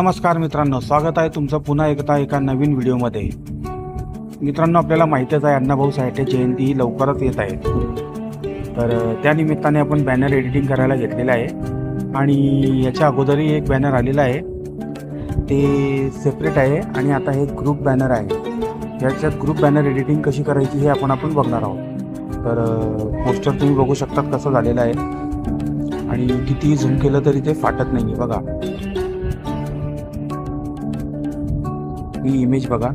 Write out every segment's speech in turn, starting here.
नमस्कार मित्रांनो स्वागत आहे तुमचं पुन्हा एकदा एका नवीन व्हिडिओमध्ये. मित्रांनो आपल्याला माहितीच आहे अण्णाभाऊ साठे जयंती ही लवकरच येत आहे तर त्यानिमित्ताने आपण बॅनर एडिटिंग करायला घेतलेलं आहे. आणि याच्या अगोदरही एक बॅनर आलेला आहे. ते सेपरेट आहे आणि आता हे ग्रुप बॅनर आहे. याच्यात ग्रुप बॅनर एडिटिंग कशी करायची हे आपण आपण बघणार आहोत. तर पोस्टर तुम्ही बघू शकतात कसं झालेलं आहे. आणि कितीही झूम केलं तरी ते फाटत नाही बघा. ही इमेज बघा.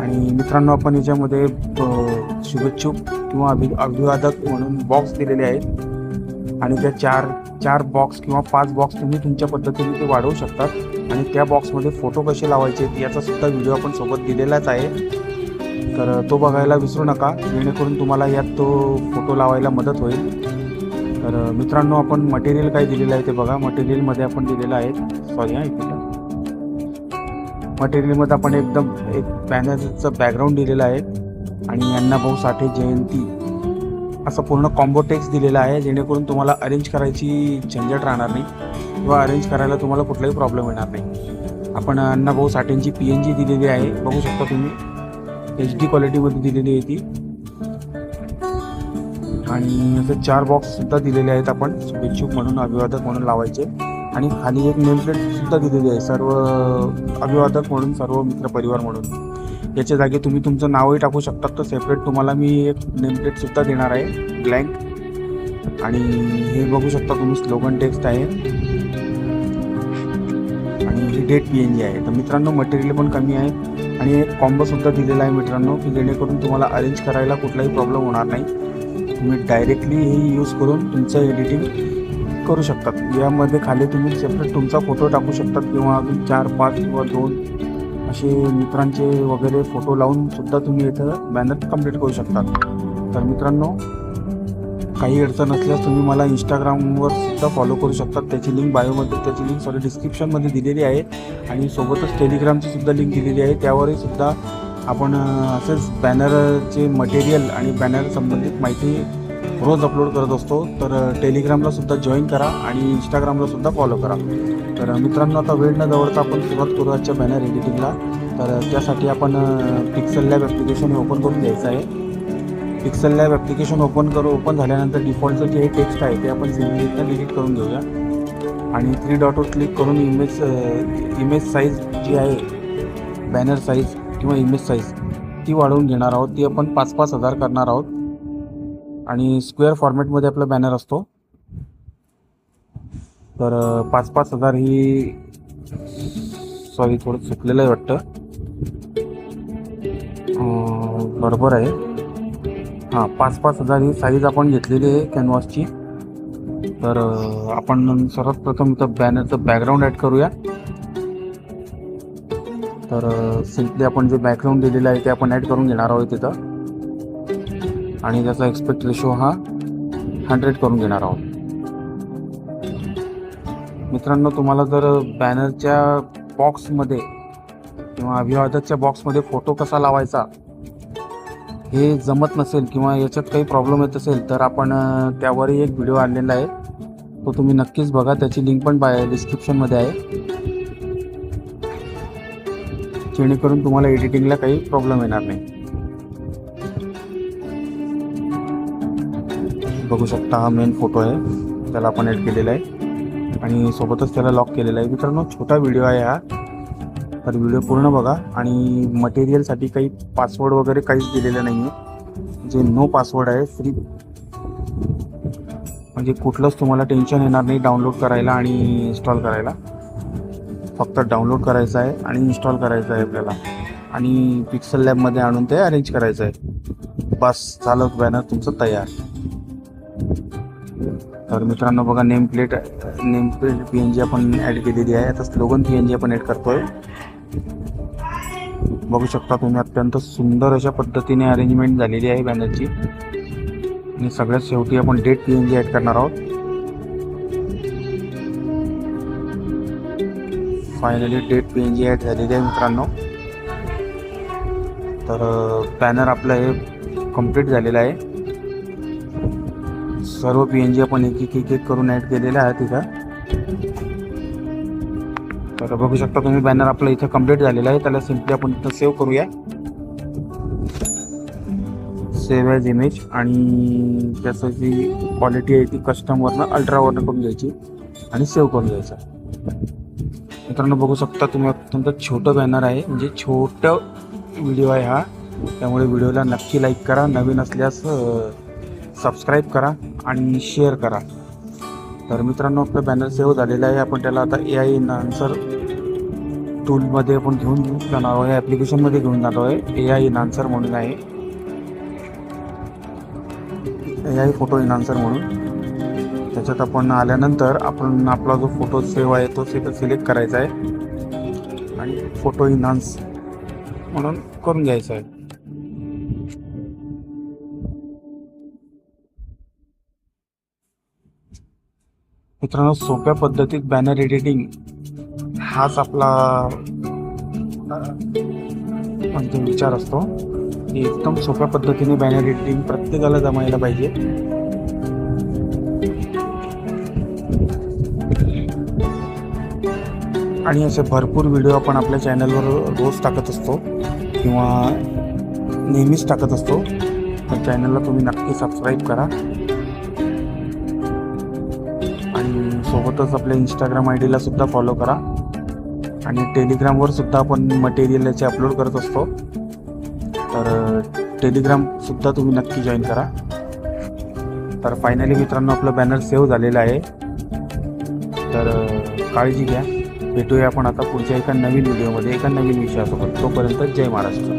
आणि मित्रांनो आपण याच्यामध्ये शुभेच्छुक किंवा अभि अभिवादक म्हणून बॉक्स दिलेले आहेत. आणि त्या चार चार बॉक्स किंवा पाच बॉक्स तुम्ही तुमच्या पद्धतीने ते वाढवू शकतात आणि त्या बॉक्समध्ये फोटो कसे लावायचे याचा सुद्धा व्हिडिओ आपण सोबत दिलेलाच आहे. तर तो बघायला विसरू नका. जेणेकरून तुम्हाला यात तो फोटो लावायला मदत होईल. तर मित्रांनो आपण मटेरियल काय दिलेलं आहे ते बघा. मटेरियलमध्ये आपण दिलेलं आहे. सॉरी हा मटेरियलमध्ये आपण एकदम एक बॅनरचं बॅकग्राऊंड दिलेलं आहे. आणि अण्णाभाऊ साठे जयंती असं पूर्ण कॉम्बो टेक्स दिलेला आहे. जेणेकरून तुम्हाला अरेंज करायची झंझट राहणार नाही. किंवा अरेंज करायला तुम्हाला कुठलाही प्रॉब्लेम येणार नाही. आपण अण्णाभाऊ साठेंची पी एन जी दिलेली आहे. बघू शकता तुम्ही. एच डी क्वालिटीमध्ये दिलेली आहे ती. आणि असे चार बॉक्ससुद्धा दिलेले आहेत आपण. शुभेच्छुक म्हणून अभिवादक म्हणून लावायचे. आणि खाली एक नेमप्लेट सुद्धा दिलेली आहे. सर्व अभिवादक म्हणून सर्व मित्रपरिवार म्हणून. याच्या जागी तुम्ही तुमचं नावही टाकू शकतात. तर सेपरेट तुम्हाला मी एक नेमप्लेटसुद्धा सुद्धा देणार आहे. ब्लँक आणि हे बघू शकता तुम्ही स्लोगन टेक्स्ट आहे. आणि ही डेट पी एन जी आहे. तर मित्रांनो मटेरियल पण कमी आहे. आणि एक कॉम्बोसुद्धा दिलेला आहे मित्रांनो की जेणेकरून तुम्हाला अरेंज करायला कुठलाही प्रॉब्लेम होणार नाही. तुम्ही डायरेक्टली हे यूज करून तुमचं एडिटिंग करू शकतात. यामध्ये खाली तुम्ही सेपरेट तुमचा फोटो टाकू शकतात किंवा अजून चार पाच किंवा दोन असे मित्रांचे वगैरे फोटो लावून सुद्धा तुम्ही इथं बॅनर कंप्लीट करू शकतात. तर मित्रांनो काही अडचण असल्यास तुम्ही मला इंस्टाग्रामवर सुद्धा फॉलो करू शकतात. त्याची लिंक बायोमध्ये त्याची लिंक सॉरी डिस्क्रिप्शनमध्ये दिलेली आहे. आणि सोबतच टेलिग्रामची सुद्धा लिंक दिलेली आहे. त्यावरही सुद्धा आपण असेच बॅनरचे मटेरियल आणि बॅनर संबंधित माहिती रोज अपलोड करत असतो. तर टेलिग्रामला सुद्धा जॉईन करा आणि इंस्टाग्रामला सुद्धा फॉलो करा. तर मित्रांनो आता वेळ न जवळचा आपण सुरुवात करू आजच्या बॅनर एडिटिंगला तर त्यासाठी आपण पिक्सल लॅब ॲप्लिकेशन ओपन करून घ्यायचं आहे. पिक्सल लॅब ॲप्लिकेशन ओपन करू ओपन झाल्यानंतर डिफॉल्टचं जे टेक्स्ट आहे ते आपण सिम्पली डिलीट करून घेऊया. आणि थ्री डॉटवर क्लिक करून इमेज इमेज साईज जी आहे बॅनर साईज किंवा इमेज साईज ती वाढवून घेणार आहोत. ती आपण पाच पाच हजार करणार आहोत. आणि स्क्वेअर फॉर्मॅटमध्ये आपला बॅनर असतो. तर पाच पाच हजार ही सॉरी थोडं चुकलेलं आहे वाटतं. बरोबर आहे. हां पाच पाच हजार ही साईज आपण घेतलेली आहे कॅनव्हासची तर आपण सर्वात प्रथम तर बॅनरचं बॅकग्राऊंड ॲड करूया. तर सिम्पली आपण जे बॅकग्राऊंड दिलेलं आहे ते आपण ॲड करून घेणार आहोत तिथं आणि त्याचा एक्सपेक्ट रेशो हा हंड्रेड करून घेणार आहोत. मित्रांनो तुम्हाला जर बॅनरच्या बॉक्समध्ये किंवा अभिवादकच्या बॉक्समध्ये फोटो कसा लावायचा हे जमत नसेल किंवा याच्यात काही प्रॉब्लेम येत असेल तर आपण त्यावरही एक व्हिडिओ आणलेला आहे. तो तुम्ही नक्कीच बघा. त्याची लिंक पण बाय डिस्क्रिप्शनमध्ये आहे. जेणेकरून तुम्हाला एडिटिंगला काही प्रॉब्लेम येणार नाही. बघू शकता हा मेन फोटो आहे. त्याला आपण ॲड केलेला आहे. आणि सोबतच त्याला लॉक केलेला आहे. मित्रांनो छोटा व्हिडिओ आहे हा. तर व्हिडिओ पूर्ण बघा. आणि मटेरियलसाठी काही पासवर्ड वगैरे काहीच दिलेलं नाही आहे जे नो पासवर्ड आहे फ्री म्हणजे कुठलंच तुम्हाला टेन्शन येणार नाही डाउनलोड करायला आणि इन्स्टॉल करायला. फक्त डाउनलोड करायचं आहे आणि इन्स्टॉल करायचं आहे आपल्याला. आणि पिक्सल लॅबमध्ये आणून ते अरेंज करायचं आहे. बस झालं बॅनर तुमचं तयार. तर मित्रांनो बघा name plate name plate P N G आपण ॲड केलेली आहे. आता स्लोगन पी एन जी आपण ॲड करतोय. बघू शकता तुम्ही अत्यंत सुंदर अशा पद्धतीने अरेंजमेंट झालेली आहे बॅनरची आणि सगळ्यात शेवटी आपण date P N G add करणार आहोत. Finally date P N G add झालेली आहे मित्रांनो. तर बॅनर आपलं हे कंप्लीट झालेलं आहे. सर्व पी एन जी आपण एक एक एक एक करून ॲड केलेल्या आहेत इथं तर बघू शकता तुम्ही बॅनर आपलं इथं कंप्लीट झालेला आहे. त्याला सिम्पली आपण इथं सेव्ह करूया. सेव्ह ॲज इमेज आणि त्याचं जी क्वालिटी आहे ती कस्टमवरनं अल्ट्रावरनं करून घ्यायची आणि सेव्ह करून घ्यायचा. मित्रांनो बघू शकता तुम्ही अत्यंत छोटं बॅनर आहे. म्हणजे छोटं व्हिडिओ आहे हा. त्यामुळे व्हिडिओला नक्की लाईक करा. नवीन असल्यास सबस्क्राईब करा आणि शेअर करा. तर मित्रांनो आपलं बॅनर सेव्ह झालेलं आहे. आपण त्याला आता ए आय इन्हान्सर टूलमध्ये आपण घेऊन जाणार आहोत. ॲप्लिकेशनमध्ये घेऊन जातो आहे ए आय इन्हान्सर म्हणून आहे. ए आय फोटो इनान्सर म्हणून. त्याच्यात आपण आल्यानंतर आपण आपला जो फोटो सेव्ह आहे तो सेव्ह सिलेक्ट करायचा आहे. आणि फोटो इन्हान्स म्हणून करून घ्यायचा आहे. मित्रांनो सोप्या पद्धतीत बॅनर एडिटिंग हाच आपला अंतिम म्हणजे विचार असतो. की एकदम सोप्या पद्धतीने बॅनर एडिटिंग प्रत्येकाला जमायला पाहिजे. आणि असे भरपूर व्हिडिओ आपण आपल्या चॅनलवर रोज टाकत असतो किंवा नेहमीच टाकत असतो. तर चॅनलला तुम्ही नक्की सबस्क्राईब करा. आणि सोबतच आपल्या इंस्टाग्राम आय डीला सुद्धा फॉलो करा. आणि टेलिग्रामवर सुद्धा आपण मटेरियल याचे अपलोड करत असतो. तर टेलिग्राम सुद्धा तुम्ही नक्की जॉईन करा. तर फायनली मित्रांनो आपलं बॅनर सेव्ह झालेलं आहे. तर काळजी घ्या. भेटूया आपण आता पुढच्या एका नवीन व्हिडिओमध्ये एका नवीन विषयासोबत. तोपर्यंत जय महाराष्ट्र.